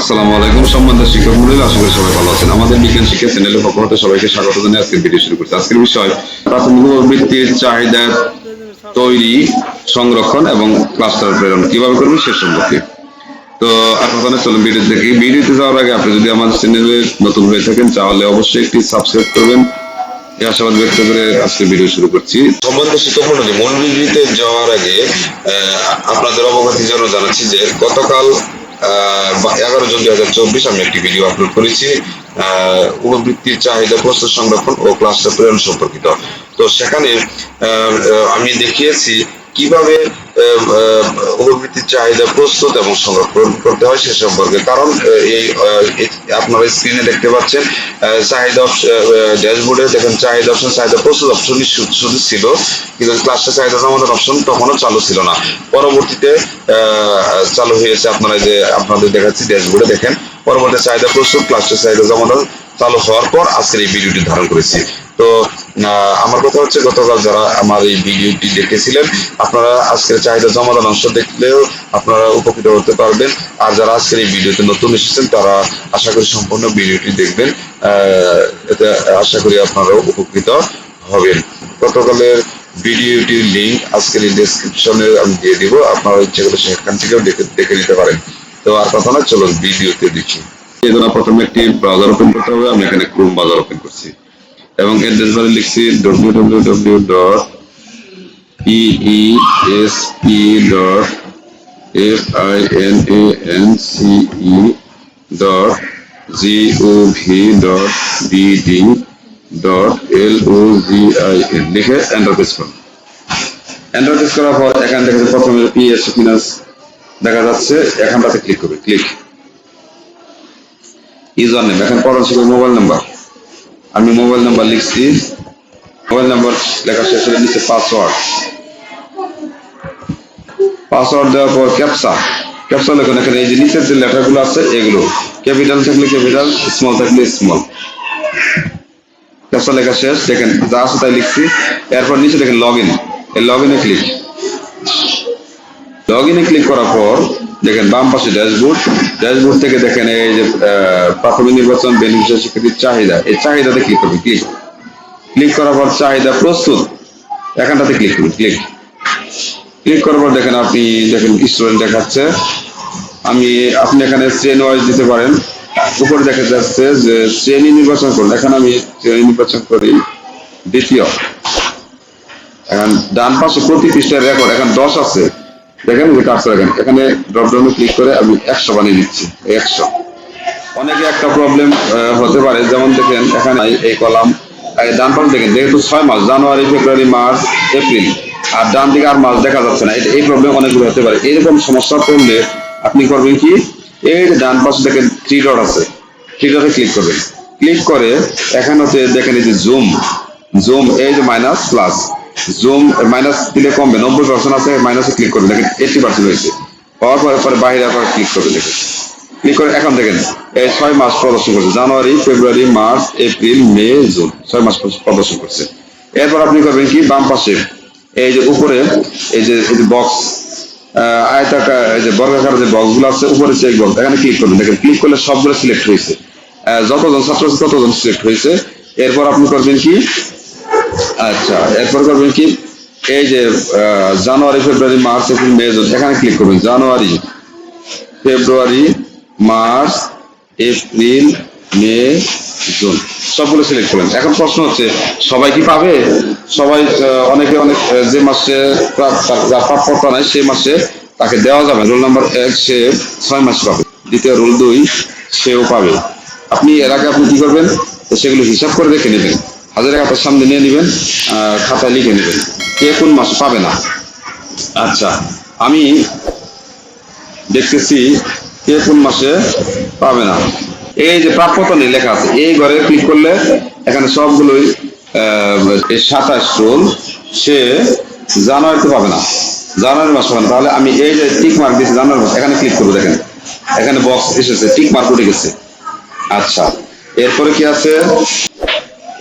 আসসালামু আলাইকুম, সম্মানিত শিক্ষক মন্ডলী, আশা করি সবাই ভালো আছেন। আমাদের বিজ্ঞান শিক্ষা চ্যানেলের পক্ষ সবাইকে স্বাগত জানিয়ে আজকের ভিডিও শুরু করছি। আজকের বিষয়, প্রাথমিক বৃত্তির চাহিদা তৈরি, সংরক্ষণ এবং ক্লাস্টার প্রেরণ। কীভাবে করবেন সে সম্পর্কে। তো আপনাদের চলুন ভিডিও দেখি। ভিডিওতে যাওয়ার আগে আপনি যদি আমাদের চ্যানেলে নতুন হয়ে থাকেন, তাহলে অবশ্যই একটি সাবস্ক্রাইব করবেন। এই আশাবাদ ব্যক্ত করে আজকে ভিডিও শুরু করছি। সম্মানিত শিক্ষক মন্ডলী বিবৃতিতে যাওয়ার আগে আপনাদের অবগতির জন্য জানাচ্ছি যে গতকাল এগারো জুন দুই হাজার চব্বিশ আমি একটি ভিডিও আপলোড করেছি। উপবৃত্তির চাহিদা, প্রস্তুত সংরক্ষণ ও ক্লাস্টার প্রেরণ সম্পর্কিত। তো সেখানে আমি দেখিয়েছি কীভাবে উপবৃত্তির চাহিদা প্রস্তুত এবং সংরক্ষণ করতে হয় সে সম্পর্কে। কারণ এই- আপনারা স্ক্রিনে দেখতে পাচ্ছেন চাহিদা ড্যাশবোর্ডে দেখেন চাহিদা অপশন, চাহিদা প্রস্তুত অপশনই শুধু ছিল, কিন্তু ক্লাসটা চাহিদা সমাধান অপশন তখনও চালু ছিল না। পরবর্তীতে চালু হয়েছে আপনারা যে, আপনাদের দেখাচ্ছি ড্যাশবোর্ডে দেখেন, পরবর্তী চাহিদা প্রস্তুত ক্লাসটা চাহিদা সমাধান চালু হওয়ার পর আজকের এই ভিডিওটি ধারণ করেছি। তো আমার কথা হচ্ছে গতকাল যারা আমার এই ভিডিওটি দেখেছিলেন, আপনারা আজকের চাহিদা জমাদান অংশ দেখলেও আপনারা উপকৃত হতে পারবেন। আর যারা আজকের এই ভিডিওতে নতুন এসেছেন, তারা আশা করি সম্পূর্ণ ভিডিওটি দেখবেন। এতে আশা করি আপনারাও উপকৃত হবেন। গতকালের ভিডিওটির লিঙ্ক আজকের এই ডেসক্রিপশনে আমি দিয়ে দিব। আপনারা ইচ্ছে করলে সেখান থেকেও দেখে নিতে পারেন। তো আর কথা না চলো ভিডিওতে দেখি। এই জন্য প্রথমে একটি ব্রাউজার ওপেন করতে হবে। আমি এখানে ক্রোম ব্রাউজার ওপেন করছি। এবং অ্যাড্রেস বারে লিখছি www dot PESP dot F I N A N C E dot GOV dot BD dot L O G I N লিখে এন্টার প্রেস করুন। এন্টার করার পর এখান থেকে প্রথমে পিএসপি ফিনান্স দেখা যাচ্ছে, এখানটাতে ক্লিক করবে ক্লিক ইউজার নেম এখন পড়া ছিল মোবাইল নাম্বার আমি মোবাইল নাম্বার লিখছি। মোবাইল নাম্বার লেখা শেষ হলে নিচে পাসওয়ার্ড পাসওয়ার্ড দেওয়ার পর ক্যাপসা ক্যাপসা লেখুন এখানে এই যে নিচের যে লেটারগুলো আছে, এগুলো। ক্যাপিটাল থাকলে ক্যাপিটাল স্মল থাকলে স্মল ক্যাপসা লেখা শেষ, দেখেন যা আছে তাই লিখছি। এরপর নিচে দেখেন লগ ইন এই লগ ইনে ক্লিক লগ ইনে ক্লিক করার পর দেখেন, বাম পাশে ড্যাশবোর্ড। ড্যাশবোর্ড থেকে দেখেন এই যে প্রাথমিক নির্বাচন বেনিফিশিয়ারি শিক্ষার্থীর চাহিদা। এই চাহিদাতে ক্লিক করবেন ক্লিক ক্লিক করার পর চাহিদা প্রস্তুত। এখানটাতে ক্লিক করুন ক্লিক ক্লিক করার পর দেখেন আপনি দেখেন স্টুডেন্ট দেখাচ্ছে। আমি, আপনি এখানে শ্রেণি ওয়াইজ দিতে পারেন। উপরে দেখা যাচ্ছে যে শ্রেণি নির্বাচন করুন। এখানে আমি শ্রেণি নির্বাচন করি দ্বিতীয়। এখন ডান পাশে প্রতি পৃষ্ঠার রেকর্ড এখন দশ আছে। দেখেন যে কাজ দেখেন, এখানে ড্রপ ডাউনে ক্লিক করে আমি একশো বানিয়ে দিচ্ছি একশো। অনেকে একটা প্রবলেম হতে পারে, যেমন দেখেন এখানে এই- এই কলাম ডান পাশে দেখেন, যেহেতু ছয় মাস, জানুয়ারি, ফেব্রুয়ারি, মার্চ, এপ্রিল, আর ডান দিকে আর মাস দেখা যাচ্ছে না, এই প্রবলেম অনেকগুলো হতে পারে। এরকম সমস্যা পড়লে আপনি করবেন কি, এই ডান পাশে দেখেন থ্রি ডট আছে থ্রি ডটে ক্লিক করবেন। ক্লিক করে এখানে হচ্ছে দেখেন এই যে জুম জুম এই যে মাইনাস প্লাস জুম মাইনাস দিলে কমবে, নব্বই পার্সেন্ট আছে মাইনাসে ক্লিক করবেন দেখেন এইটি পার্সেন্ট হয়েছে। হওয়ার পরে পরে বাইরে আবার ক্লিক করবেন দেখেন। ক্লিক করে এখন দেখেন, এই ছয় মাস প্রদর্শন করছে, January, February, March, April, May, June, ছয় মাস প্রদর্শন করছে। এরপর আপনি করবেন কি, বাম পাশে, এই যে উপরে, এই যে এই যে বক্স আয়তাকার, এই যে বর্গাকার যে বক্সগুলো আছে, উপরে চেক বক্স এখানে ক্লিক করবেন দেখেন ক্লিক করলে সবগুলো সিলেক্ট হয়েছে। যতজন ছাত্র ততজন সিলেক্ট হয়েছে। এরপর আপনি করবেন কি আচ্ছা এরপর করবেন কি? এই যে January, February, March, April, May, June, এখানে ক্লিক করবেন, January, February, March, April, May, June, সবগুলো সিলেক্ট করবেন। এখন প্রশ্ন হচ্ছে, সবাই কি পাবে? সবাই অনেকে অনেক যে মাসে প্রাপ্যতা নাই, সেই মাসে তাকে দেওয়া যাবে। রোল নাম্বার এক, সে ছয় মাস পাবে। দ্বিতীয় রোল দুই, সেও পাবে। আপনি, এর আগে আপনি কি করবেন? সেগুলো হিসাব করে রেখে নেবেন। হাজার খাতার সামনে নিয়ে নেবেন খাতায় লিখে নেবেন। কে কোন মাস পাবে না? আচ্ছা আমি দেখতেছি কে কোন মাসে পাবে না। এই যে প্রাপ্যতা নিয়ে লেখা আছে, এই ঘরে ক্লিক করলে এখানে সবগুলোই সাতাশ রোল সে জানুয়ারিতে পাবে না। জানুয়ারি মাস পাবে না। তাহলে আমি এই যে টিক মার্ক দিয়েছি জানুয়ারি মাস, এখানে ক্লিক করব দেখেন। এখানে বক্স এসেছে টিক মার্ক উঠে গেছে। আচ্ছা এরপরে কি আছে?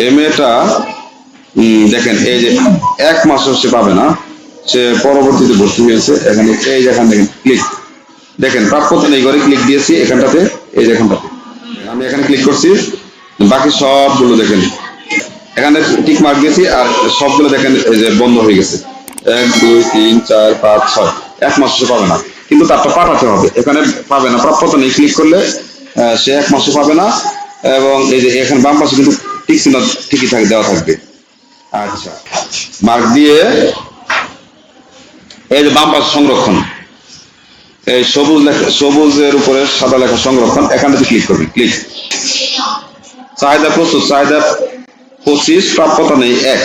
এম এটা দেখেন, এই যে এক মাসও সে পাবে না, সে পরবর্তীতে ভর্তি হয়েছে, এখানে এই যে এখানে দেখেন ক্লিক দেখেন প্রাপ্যতা নেই, ঘরে ক্লিক দিয়েছি, এখানটাতে, এই যে এখানটাতে। আমি এখানে ক্লিক করছি, বাকি সবগুলো দেখেন, এখানে টিক মার্ক দিয়েছি, আর সবগুলো দেখেন, এই যে বন্ধ হয়ে গেছে। এক, দুই, তিন, চার, পাঁচ, ছয়। এক মাস সে পাবে না, কিন্তু তারটা পাঠাতে হবে। এখানে পাবে না প্রাপ্যতা নেই ক্লিক করলে সে এক মাসও পাবে না, এবং এই যে এখানে বাম পাশে কিন্তু টিক চিহ্ন ঠিকই থাকে, দেওয়া থাকবে। আচ্ছা। মার্ক দিয়ে এই যে বাম পাশে সংরক্ষণ। এই সবুজ লেখা, সবুজের উপরে সাদা লেখা সংরক্ষণ এখানটাতে ক্লিক করবেন ক্লিক চাহিদা প্রস্তুত, চাহিদা পঁচিশ, প্রাপ্যতা নেই, এক।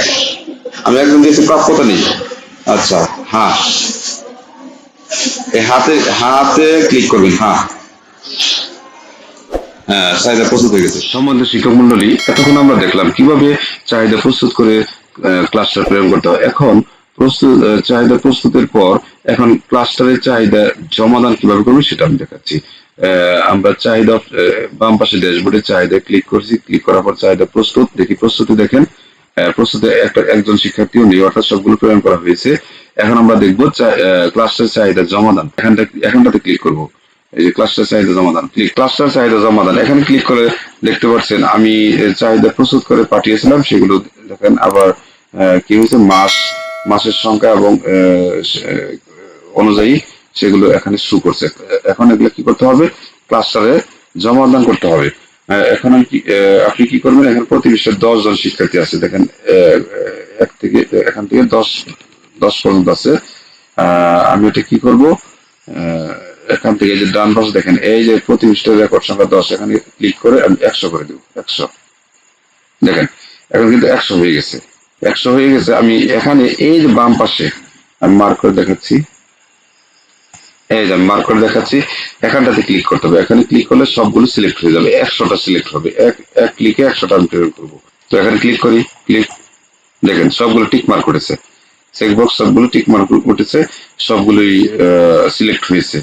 আমি একজন দিয়েছি, প্রাপ্যতা নেই। আচ্ছা হ্যাঁ। এই হাতে হাতে ক্লিক করবেন হ্যাঁ। চাহিদা প্রস্তুত হয়ে গেছে। সম্বন্ধে শিক্ষক মন্ডলী এতক্ষণ আমরা দেখলাম কীভাবে চাহিদা প্রস্তুত করে ক্লাস্টার প্রেরণ করতে হয়। এখন প্রস্তুত চাহিদা প্রস্তুতের পর এখন ক্লাস্টারের চাহিদা জমাদান কীভাবে করবে সেটা আমি দেখাচ্ছি। আমরা চাহিদা বাম পাশে ড্যাশবোর্ডে চাহিদা ক্লিক করছি। ক্লিক করার পর চাহিদা প্রস্তুত, দেখি প্রস্তুতি দেখেন। প্রস্তুতে একটা, একজন শিক্ষার্থীও নেই, অর্থাৎ সবগুলো প্রেরণ করা হয়েছে। এখন আমরা দেখব ক্লাস্টার চাহিদা জমাদান। এখানটা, এখানটাতে ক্লিক করব। এই যে ক্লাস্টার চাহিদা জমাদান ক্লিক ক্লাস্টার চাহিদা জমাদান। এখানে ক্লিক করে দেখতে পাচ্ছেন, আমি চাহিদা প্রস্তুত করে পাঠিয়েছিলাম, সেগুলো দেখেন আবার কি হয়েছে? মাস, মাসের সংখ্যা এবং অনুযায়ী সেগুলো এখানে শু করছে। এখন এগুলো কি করতে হবে? ক্লাস্টারে জমাদান করতে হবে। এখন কি- আপনি কি করবেন? এখানে প্রতি বিশ্বের দশ জন শিক্ষার্থী আছে। দেখেন এক থেকে, এখান থেকে দশ দশ পর্যন্ত আছে। আমি এটা কি করব? এখান থেকে যে ডান পাশে দেখেন, এই যে প্রতি পৃষ্ঠের রেকর্ড সংখ্যা দশ, এখানে ক্লিক করে আমি একশো করে দেবো, একশো। দেখেন, এখন কিন্তু একশো হয়ে গেছে। একশো হয়ে গেছে, আমি এখানে এই যে বাম পাশে আমি মার্ক করে দেখাচ্ছি। এই যে আমি মার্ক করে দেখাচ্ছি, এখানটাতে ক্লিক করতে হবে। এখানে ক্লিক করলে সবগুলো সিলেক্ট হয়ে যাবে, একশোটা সিলেক্ট হবে। এক এক ক্লিকে একশোটা আমি প্রেরণ করব। তো এখানে ক্লিক করি ক্লিক দেখেন, সবগুলো টিক মার্ক করেছে চেকবক্স সবগুলো টিক মার্ক উঠেছে, সবগুলোই সিলেক্ট হয়েছে।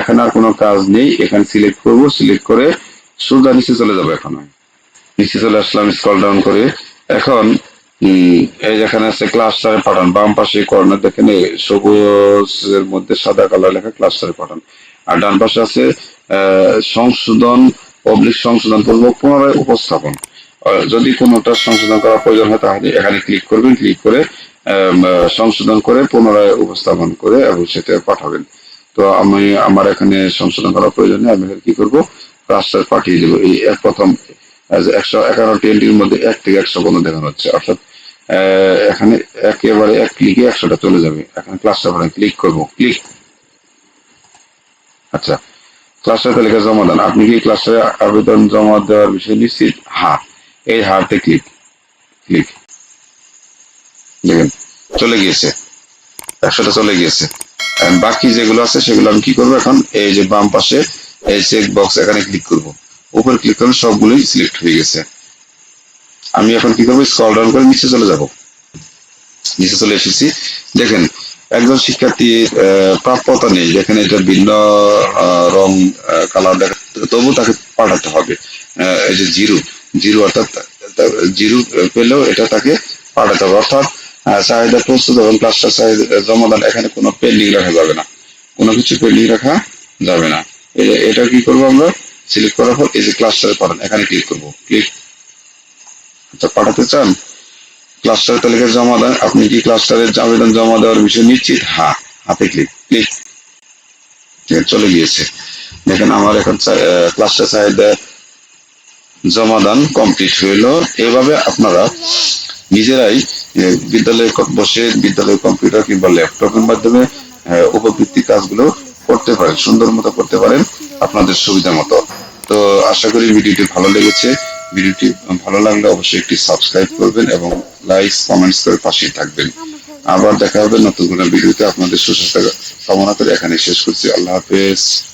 এখানে আর কোনো কাজ নেই। এখানে সিলেক্ট করব সিলেক্ট করে সোজা নিচে চলে যাব এখন। নিচে চলে আসলাম স্কল ডাউন করে। এখন এই যেখানে আছে ক্লাস্টারে পাঠান। বাম পাশে কর্নার দেখেন সবুজের মধ্যে সাদা কালার লেখা ক্লাস্টারে পাঠান। আর ডান পাশে আছে সংশোধন পাবলিক সংশোধন পূর্বক পুনরায় উপস্থাপন। যদি কোনোটা সংশোধন করার প্রয়োজন হয়, তাহলে এখানে ক্লিক করবেন। ক্লিক করে সংশোধন করে পুনরায় উপস্থাপন করে এবং সেটা পাঠাবেন। তো আমি আমার এখানে সংশোধন করার প্রয়োজন নেই, আমি কি করব? ক্লাস্টার পাঠিয়ে দেবো এই এক প্রথম একশো এগারোটি এন্ট্রির মধ্যে এক থেকে একশো পর্যন্ত দেখানো হচ্ছে। অর্থাৎ এখানে একেবারে এক ক্লিকে একশোটা চলে যাবে। এখানে ক্লাস্টার বাটন ক্লিক করব। ক্লিক আচ্ছা ক্লাস্টার তালিকা জমা দেন। আপনি কি ক্লাস্টারে আবেদন জমা দেওয়ার বিষয়ে নিশ্চিত? হা এই হাতে ক্লিক ক্লিক দেখেন, চলে গিয়েছে। একশোটা চলে গিয়েছে। বাকি যেগুলো আছে, সেগুলো আমি কি করব এখন? এই যে বাম পাশে, এই চেক বক্স এখানে ক্লিক করব। উপরে ক্লিক করলে সবগুলোই সিলেক্ট হয়ে গেছে। আমি এখন কি করব? স্কল ডাউন করে নিচে চলে যাব। নিচে চলে এসেছি। দেখেন, একজন শিক্ষার্থীর প্রাপ্যতা নেই। যেখানে এটা ভিন্ন রং কালার দেখা, তবু তাকে পাঠাতে হবে। এই যে জিরো। জিরো অর্থাৎ, জিরো পেলেও এটা তাকে পাঠাতে হবে। অর্থাৎ চাহিদা প্রস্তুত এবং ক্লাসটা চাহিদা, জমাদান এখানে কোনো পেন্ডিং রাখা যাবে না। কোনো কিছু পেন্ডিং রাখা যাবে না। এটা কি করব আমরা? সিলেক্ট করার পর এই যে ক্লাস্টারে পাঠান, এখানে ক্লিক করব। ক্লিক আচ্ছা পাঠাতে চান? ক্লাস্টার তালিকায় জমা দেন। আপনি কি ক্লাস্টারের আবেদন জমা দেওয়ার বিষয়ে নিশ্চিত? হ্যাঁ হাতে ক্লিক ক্লিক চলে গিয়েছে। দেখেন আমার এখন ক্লাস্টার চাহিদা জমাদান কমপ্লিট হইল। এভাবে আপনারা নিজেরাই বিদ্যালয়ে বসে বিদ্যালয় কম্পিউটার কিংবা ল্যাপটপের মাধ্যমে আহ, উপবৃত্তি কাজগুলো করতে পারেন সুন্দর মতো করতে পারেন আপনাদের সুবিধা মতো। তো আশা করি ভিডিওটি ভালো লেগেছে। ভিডিওটি ভালো লাগলে অবশ্যই একটি সাবস্ক্রাইব করবেন এবং লাইক কমেন্টস করে পাশেই থাকবেন। আবার দেখা হবে নতুন কোনো ভিডিওতে। আপনাদের সুস্বাস্থ্য কামনা করে এখানে শেষ করছি। আল্লাহ হাফেজ।